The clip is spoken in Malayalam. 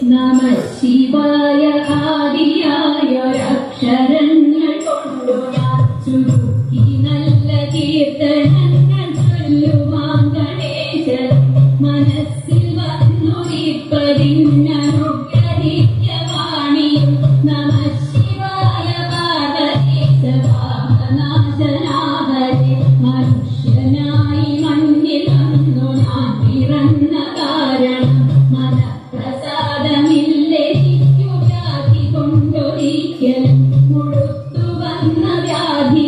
നമ ശിവായ ആദിയായ അക്ഷരങ്ങൾ കൊണ്ടു ചുരുക്കി നല്ല കീർത്തനങ്ങൾ ചൊല്ലുവാൻ ഗണേശൻ മനസ്സിൽ വന്നുരിപ്പതിഞ്ഞ വാണിയും നമ न व्याधि